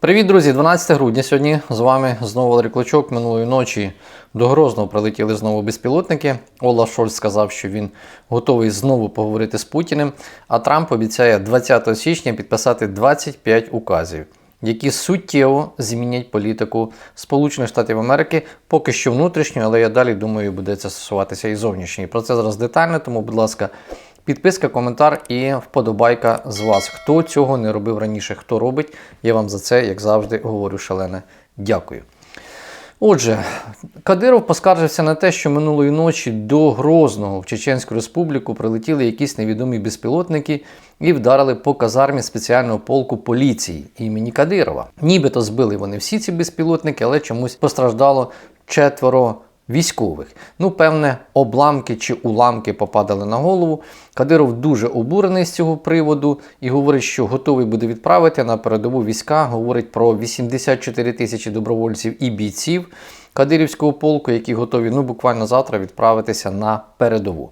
Привіт, друзі! 12 грудня сьогодні з вами знову Валерій Клочок. Минулої ночі до Грозного прилетіли знову безпілотники. Олаф Шольц сказав, що він готовий знову поговорити з Путіним. А Трамп обіцяє 20 січня підписати 25 указів, які суттєво змінять політику Сполучених Штатів Америки, поки що внутрішньо, але я далі думаю, буде це стосуватися і зовнішньої. Про це зараз детально, тому, будь ласка. Підписка, коментар і вподобайка з вас. Хто цього не робив раніше, хто робить, я вам за це, як завжди, говорю шалене дякую. Отже, Кадиров поскаржився на те, що минулої ночі до Грозного в Чеченську Республіку прилетіли якісь невідомі безпілотники і вдарили по казармі спеціального полку поліції імені Кадирова. Нібито збили вони всі ці безпілотники, але чомусь постраждало четверо військових. Ну, певне, обламки чи уламки попадали на голову. Кадиров дуже обурений з цього приводу і говорить, що готовий буде відправити на передову війська. Говорить про 84 тисячі добровольців і бійців Кадирівського полку, які готові ну, буквально завтра відправитися на передову.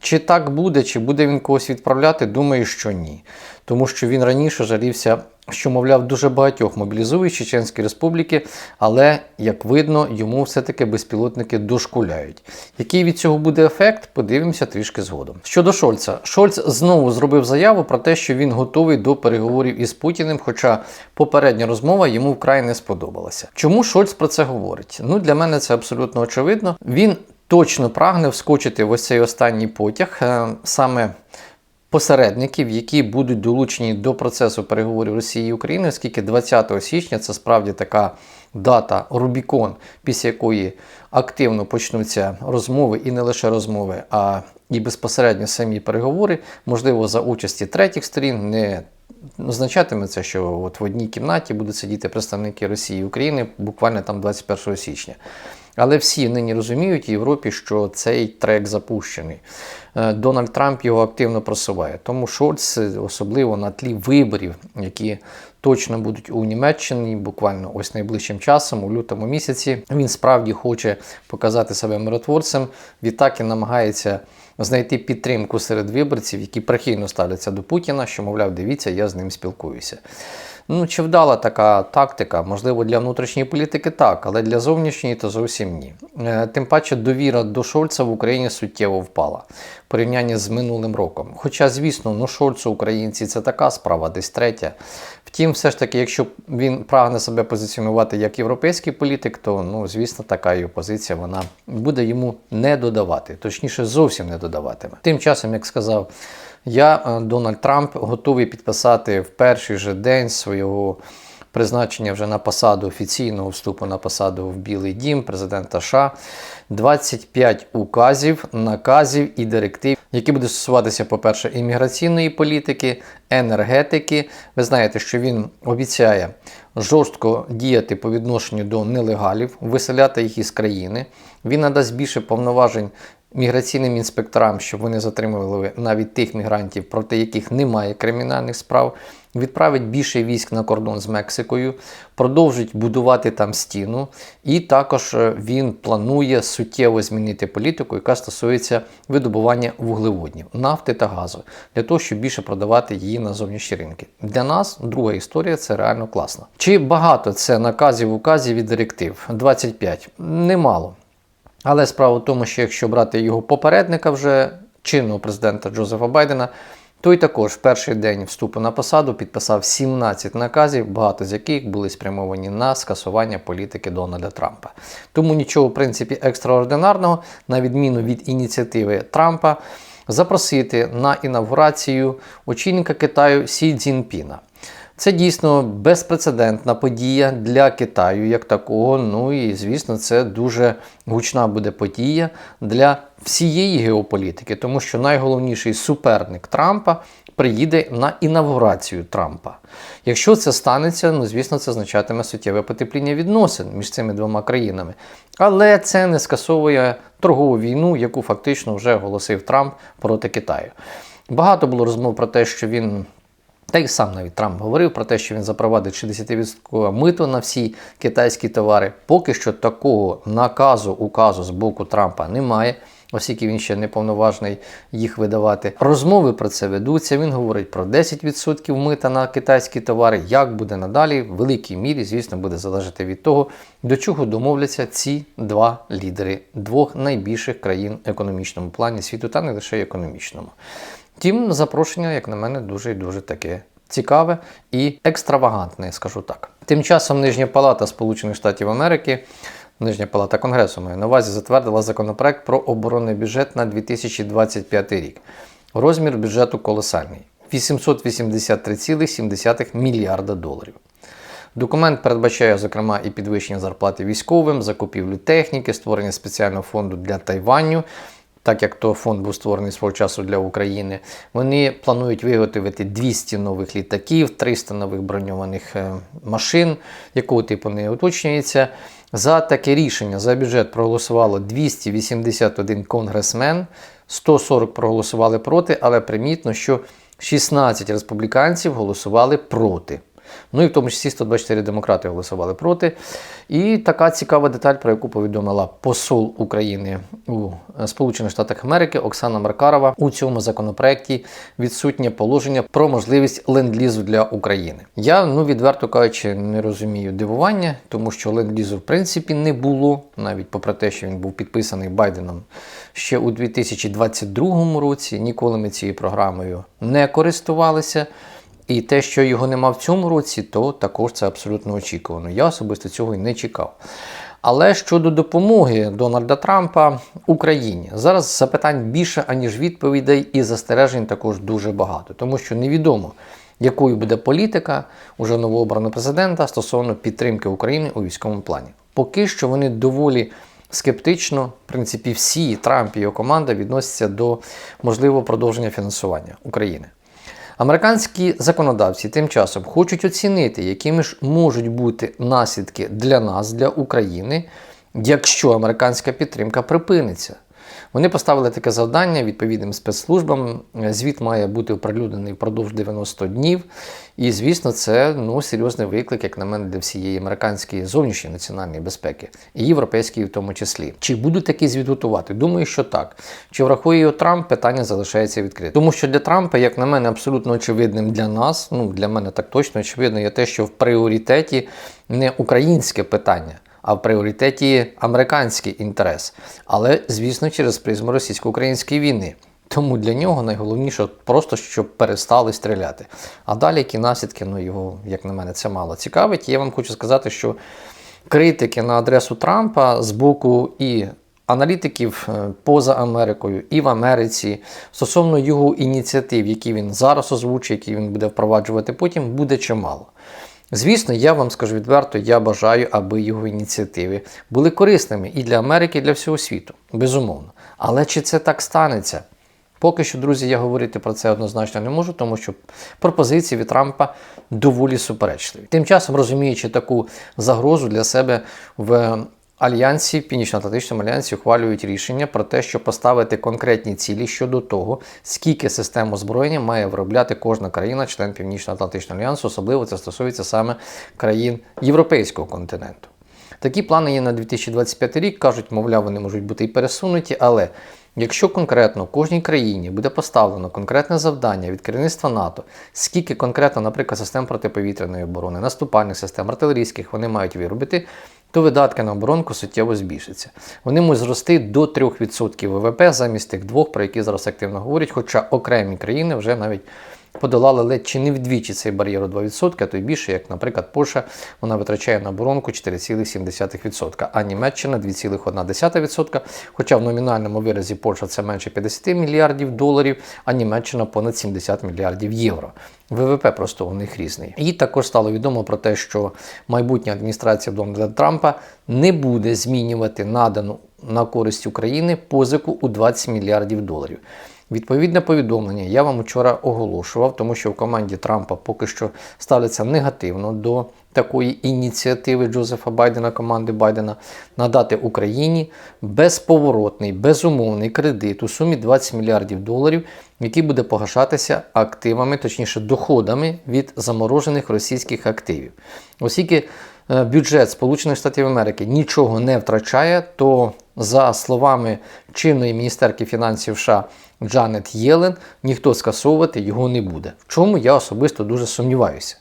Чи так буде, чи буде він когось відправляти, думаю, що ні. Тому що він раніше жалівся, що, мовляв, дуже багатьох мобілізують з Чеченської Республіки, але, як видно, йому все-таки безпілотники дошкуляють. Який від цього буде ефект, подивимося трішки згодом. Щодо Шольца, Шольц знову зробив заяву про те, що він готовий до переговорів із Путіним, хоча попередня розмова йому вкрай не сподобалася. Чому Шольц про це говорить? Ну, для мене це абсолютно очевидно. Він точно прагне вскочити в ось цей останній потяг е, саме посередників, які будуть долучені до процесу переговорів Росії і України, оскільки 20 січня це справді така дата Рубікон, після якої активно почнуться розмови і не лише розмови, а і безпосередньо самі переговори, можливо, за участі третіх сторін, не означатиме це, що от в одній кімнаті будуть сидіти представники Росії і України буквально там 21 січня. Але всі нині розуміють в Європі, що цей трек запущений. Е, Дональд Трамп його активно просуває. Тому Шольц, особливо на тлі виборів, які точно будуть у Німеччині, буквально ось найближчим часом, у лютому місяці, він справді хоче показати себе миротворцем. Відтак і намагається знайти підтримку серед виборців, які прихильно ставляться до Путіна, що, мовляв, дивіться, я з ним спілкуюся. Ну, чи вдала така тактика? Можливо, для внутрішньої політики так, але для зовнішньої то зовсім ні. Е, Тим паче довіра до Шольца в Україні суттєво впала в порівнянні з минулим роком. Хоча, звісно, ну Шольцу українці це така справа, десь третя. Втім, все ж таки, якщо він прагне себе позиціонувати як європейський політик, то ну, звісно, така його позиція вона буде йому не додавати, точніше, зовсім не додаватиме. Тим часом, як сказав я, е, Дональд Трамп, готовий підписати в перший же день свого призначення вже на посаду офіційного вступу на посаду в Білий Дім президента США 25 указів, наказів і директив, які будуть стосуватися, по-перше, імміграційної політики, енергетики. Ви знаєте, що він обіцяє жорстко діяти по відношенню до нелегалів, виселяти їх із країни. Він надасть більше повноважень міграційним інспекторам, щоб вони затримували навіть тих мігрантів, проти яких немає кримінальних справ, відправить більше військ на кордон з Мексикою, продовжить будувати там стіну, і також е, він планує суттєво змінити політику, яка стосується видобування вуглеводнів, нафти та газу, для того, щоб більше продавати її на зовнішні ринки. Для нас друга історія це реально класно. Чи багато це наказів, указів і директив? 25. Немало. Але справа в тому, що якщо брати його попередника вже чинного президента Джозефа Байдена, той також в перший день вступу на посаду підписав 17 наказів, багато з яких були спрямовані на скасування політики Дональда Трампа. Тому нічого, в принципі, екстраординарного, на відміну від ініціативи Трампа, запросити на інавгурацію очільника Китаю Сі Цзіньпіна. Це дійсно безпрецедентна подія для Китаю як такого. Ну і звісно, це дуже гучна буде подія для всієї геополітики, тому що найголовніший суперник Трампа приїде на інавгурацію Трампа. Якщо це станеться, ну звісно, це означатиме суттєве потепління відносин між цими двома країнами. Але це не скасовує торгову війну, яку фактично вже оголосив Трамп проти Китаю. Багато було розмов про те, що він. Та й сам навіть Трамп говорив про те, що він запровадить 60% мито на всі китайські товари. Поки що такого наказу, указу з боку Трампа немає. оскільки він ще не повноважний їх видавати. Розмови про це ведуться. Він говорить про 10% мита на китайські товари. Як буде надалі, в великій мірі, звісно, буде залежати від того, до чого домовляться ці два лідери двох найбільших країн в економічному плані світу, та не лише економічному. Тім запрошення, як на мене, дуже і дуже таке цікаве і екстравагантне, скажу так. Тим часом Нижня Палата Сполучених Штатів Америки, Нижня Палата Конгресу маю на увазі, затвердила законопроект про оборонний бюджет на 2025 рік. Розмір бюджету колосальний 883,7 мільярда доларів. Документ передбачає, зокрема, і підвищення зарплати військовим, закупівлю техніки, створення спеціального фонду для Тайваню, так як то фонд був створений свого часу для України. Вони планують виготовити 200 нових літаків, 300 нових броньованих е, машин, якого типу не уточнюється. За таке рішення за бюджет проголосувало 281 конгресмен, 140 проголосували проти, але примітно, що 16 республіканців голосували проти. Ну і в тому числі 124 демократи голосували проти. І така цікава деталь, про яку повідомила посол України у Сполучених Штатах Америки Оксана Маркарова. У цьому законопроекті відсутнє положення про можливість ленд-лізу для України. Я, ну відверто кажучи, не розумію дивування, тому що ленд-лізу в принципі не було, навіть попри те, що він був підписаний Байденом ще у 2022 році. Ніколи ми цією програмою не користувалися. І те, що його нема в цьому році, то також це абсолютно очікувано. Я особисто цього і не чекав. Але щодо допомоги Дональда Трампа Україні, зараз запитань більше, аніж відповідей, і застережень також дуже багато, тому що невідомо, якою буде політика уже новообраного президента стосовно підтримки України у військовому плані. Поки що вони доволі. Скептично, в принципі, всі Трамп і його команда відносяться до можливого продовження фінансування України. Американські законодавці тим часом хочуть оцінити, якими ж можуть бути наслідки для нас, для України, якщо американська підтримка припиниться. Вони поставили таке завдання відповідним спецслужбам. Звіт має бути оприлюднений впродовж 90 днів. І, звісно, це ну, серйозний виклик, як на мене, для всієї американської зовнішньої національної безпеки, і європейської в тому числі. Чи будуть такі звіт готувати? Думаю, що так. Чи врахує його Трамп, питання залишається відкритим. Тому що для Трампа, як на мене, абсолютно очевидним для нас, ну для мене так точно очевидно, є те, що в пріоритеті не українське питання а в пріоритеті американський інтерес. Але, звісно, через призму російсько-української війни. Тому для нього найголовніше просто, щоб перестали стріляти. А далі які наслідки, ну його, як на мене, це мало цікавить. Я вам хочу сказати, що критики на адресу Трампа з боку і аналітиків е, поза Америкою і в Америці стосовно його ініціатив, які він зараз озвучує, які він буде впроваджувати потім, буде чимало. Звісно, я вам скажу відверто, я бажаю, аби його ініціативи були корисними і для Америки, і для всього світу. Безумовно. Але чи це так станеться? Поки що, друзі, я говорити про це однозначно не можу, тому що пропозиції від Трампа доволі суперечливі. Тим часом, розуміючи таку загрозу для себе в Альянсі, Північно-Атлантичному альянсі ухвалюють рішення про те, щоб поставити конкретні цілі щодо того, скільки систем озброєння має виробляти кожна країна, член Північно-Атлантичного альянсу, особливо це стосується саме країн Європейського континенту. Такі плани є на 2025 рік, кажуть, мовляв, вони можуть бути і пересунуті, але якщо конкретно кожній країні буде поставлено конкретне завдання від керівництва НАТО, скільки конкретно, наприклад, систем протиповітряної оборони, наступальних систем, артилерійських вони мають виробити, то видатки на оборонку суттєво збільшаться. Вони можуть зрости до 3% ВВП замість тих двох, про які зараз активно говорять, хоча окремі країни вже навіть подолали ледь чи не вдвічі цей бар'єр у 2%, а то й більше, як, наприклад, Польща вона витрачає на оборонку 4,7%, а Німеччина 2,1%. Хоча в номінальному виразі Польща це менше 50 мільярдів доларів, а Німеччина понад 70 мільярдів євро. ВВП просто у них різний. І також стало відомо про те, що майбутня адміністрація Дональда Трампа не буде змінювати надану на користь України позику у 20 мільярдів доларів. Відповідне повідомлення я вам вчора оголошував, тому що в команді Трампа поки що ставляться негативно до такої ініціативи Джозефа Байдена, команди Байдена, надати Україні безповоротний, безумовний кредит у сумі 20 мільярдів доларів, який буде погашатися активами, точніше доходами від заморожених російських активів. Оскільки е, бюджет Сполучених Штатів Америки нічого не втрачає, то за словами чинної міністерки фінансів США Джанет Єлен, ніхто скасовувати його не буде. В чому я особисто дуже сумніваюся.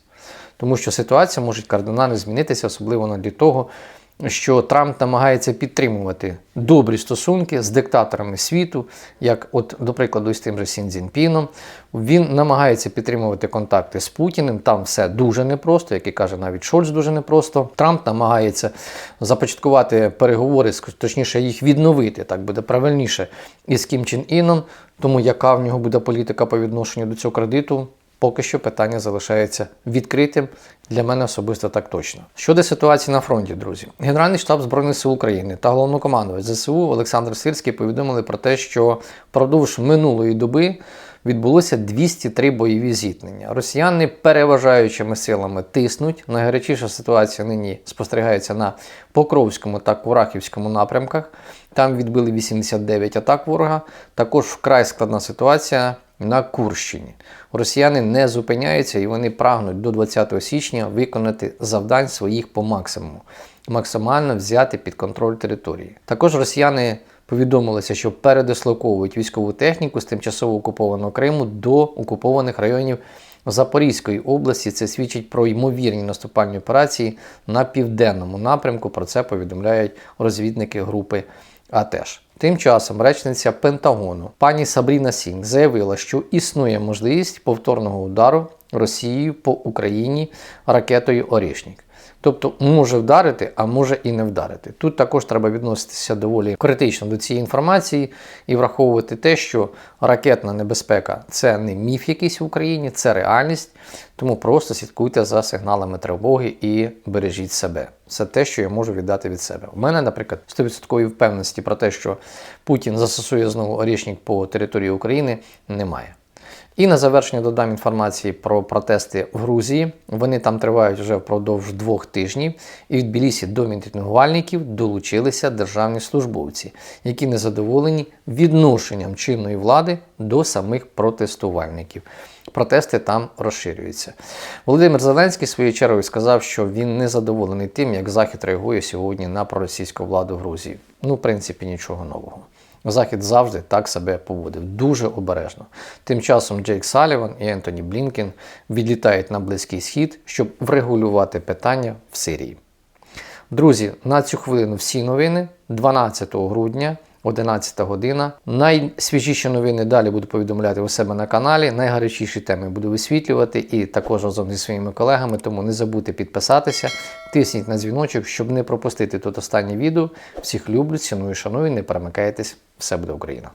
Тому що ситуація може кардинально змінитися, особливо тлі того, що Трамп намагається підтримувати добрі стосунки з диктаторами світу, як, от, до прикладу, з тим же Сін Цзіньпіном. Він намагається підтримувати контакти з Путіним. Там все дуже непросто, як і каже навіть Шольц, дуже непросто. Трамп намагається започаткувати переговори, точніше їх відновити, так буде правильніше, із Кім Чен Іном. Тому яка в нього буде політика по відношенню до цього кредиту, поки що питання залишається відкритим. Для мене особисто так точно. Щодо ситуації на фронті, друзі, Генеральний штаб Збройних сил України та головнокомандувач ЗСУ Олександр Сирський повідомили про те, що впродовж минулої доби відбулося 203 бойові зіткнення. Росіяни переважаючими силами тиснуть. Найгарячіша ситуація нині спостерігається на Покровському та Курахівському напрямках. Там відбили 89 атак ворога. Також вкрай складна ситуація на Курщині. Росіяни не зупиняються і вони прагнуть до 20 січня виконати завдань своїх по максимуму, максимально взяти під контроль території. Також росіяни повідомилися, що передислоковують військову техніку з тимчасово окупованого Криму до окупованих районів Запорізької області. Це свідчить про ймовірні наступальні операції на південному напрямку. Про це повідомляють розвідники групи АТЕШ. Тим часом речниця Пентагону пані Сабріна Сінг заявила, що існує можливість повторного удару Росією по Україні ракетою Орішнік. Тобто може вдарити, а може і не вдарити. Тут також треба відноситися доволі критично до цієї інформації і враховувати те, що ракетна небезпека це не міф якийсь в Україні, це реальність. Тому просто слідкуйте за сигналами тривоги і бережіть себе. Це те, що я можу віддати від себе. У мене, наприклад, 100% впевненості про те, що Путін застосує знову орішник по території України, немає. І на завершення додам інформації про протести в Грузії. Вони там тривають вже впродовж двох тижнів. І від Білісі до мітингувальників долучилися державні службовці, які не задоволені відношенням чинної влади до самих протестувальників. Протести там розширюються. Володимир Зеленський своєю чергою сказав, що він не задоволений тим, як Захід реагує сьогодні на проросійську владу в Грузії. Ну, в принципі, нічого нового. Захід завжди так себе поводив дуже обережно. Тим часом Джейк Саліван і Ентоні Блінкен відлітають на Близький Схід, щоб врегулювати питання в Сирії. Друзі, на цю хвилину всі новини 12 грудня. 11 година. Найсвіжіші новини далі буду повідомляти у себе на каналі. Найгарячіші теми буду висвітлювати і також разом зі своїми колегами. Тому не забудьте підписатися, тисніть на дзвіночок, щоб не пропустити тут останнє відео. Всіх люблю, ціную, шаную, не перемикайтесь. Все буде Україна!